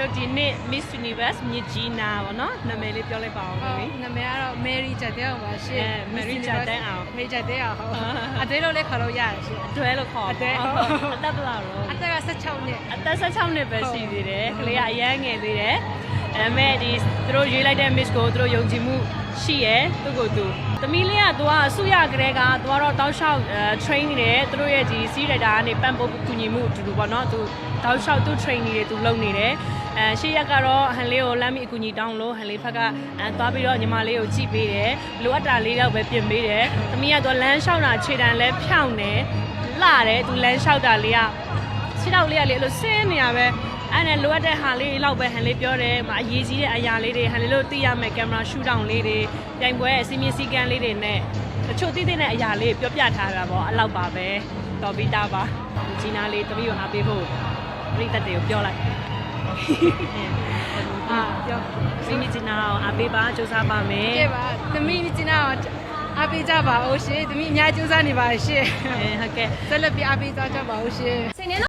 တို့ဒီနေ့ Miss Universe မြစ်ကြီးနာပါတော့နာမည်လေးပြောလိုက်ပါအောင်ဟုတ်လေနာမည်ကတော့ Mary ချက်တဲ့အောင်ပါရှင်အဲ Mary ချက်တဲ့အောင် Mary ချက်တဲ့အောင်ဟုတ်အသေးလို့လည်းခေါ်လို့ရတယ်ရှင်အတွဲလို့ခေါ်အတွဲပေါ့ဟုတ်အသက်ဘယ်လောက်တော့အသက်က16နှစ်အသက်16နှစ်ပဲရှိသေးတယ်ကလေးကအရမ်းငယ်သေးတယ် အဲမဲ့ဒီသူတို့ရွေးလိုက်တဲ့ miss ကိုသူတို့ယုံကြည်မှုရှိရယ်သူ့ကိုသူသမီးလေးကသူကအစုရကလေးကသူကတော့တောက်လျှောက်အဲ train နေတယ်သူတို့ရဲ့ဒီ sea radar ကနေပံ့ပိုးကူညီမှုအတူတူပေါ့နော်သူတောက်လျှောက်သူ train နေတယ်သူလုပ်နေတယ်အဲရှေ့ရက်ကတော့ဟန်လေးကိုလမ်းမီအကူအညီတောင်းလို့ဟန်လေးဖက်ကအဲသွားပြီးတော့ညီမလေးကိုကြည့်ပေးတယ်လိုအပ်တာလေးတော့ပဲပြင်ပေးတယ်သမီးကတော့လမ်းလျှောက်တာခြေတံလဲဖြောင်းတယ်လှတယ်သူလမ်းလျှောက်တာလေးကခြေထောက်လေးကလေအဲ့လိုဆင်းနေရပဲ အဲ့နဲ့လိုအပ်တဲ့ဟာလေးလောက်ပဲဟန်လေးပြောတယ်မအရေးကြီးတဲ့အရာလေးတွေဟန်လေးလို့သိရမယ်ကင်မရာရှူတောင်လေးတွေပြိုင်ပွဲရဲ့စီမင်းစည်းကမ်းလေးတွေနဲ့တချို့သိတဲ့အရာလေးပြောပြထားတာပေါ့အဲ့လောက်ပါပဲတော်ပြီးသားပါဂျီနာလေးတမီးကိုအားပေးဖို့ပြိသက်တွေကိုပြောလိုက်အာပြောစီမင်းဂျီနာကိုအားပေးပါစူးစမ်းပါမယ်ကဲပါသမီးကျင်းတော့အားပေးကြပါဦးရှင်သမီးအများကြိုးစားနေပါရှင်အဲဟုတ်ကဲ့ဆက်လက်ပြီးအားပေးကြကြပါဦးရှင်စိတ်နေတော့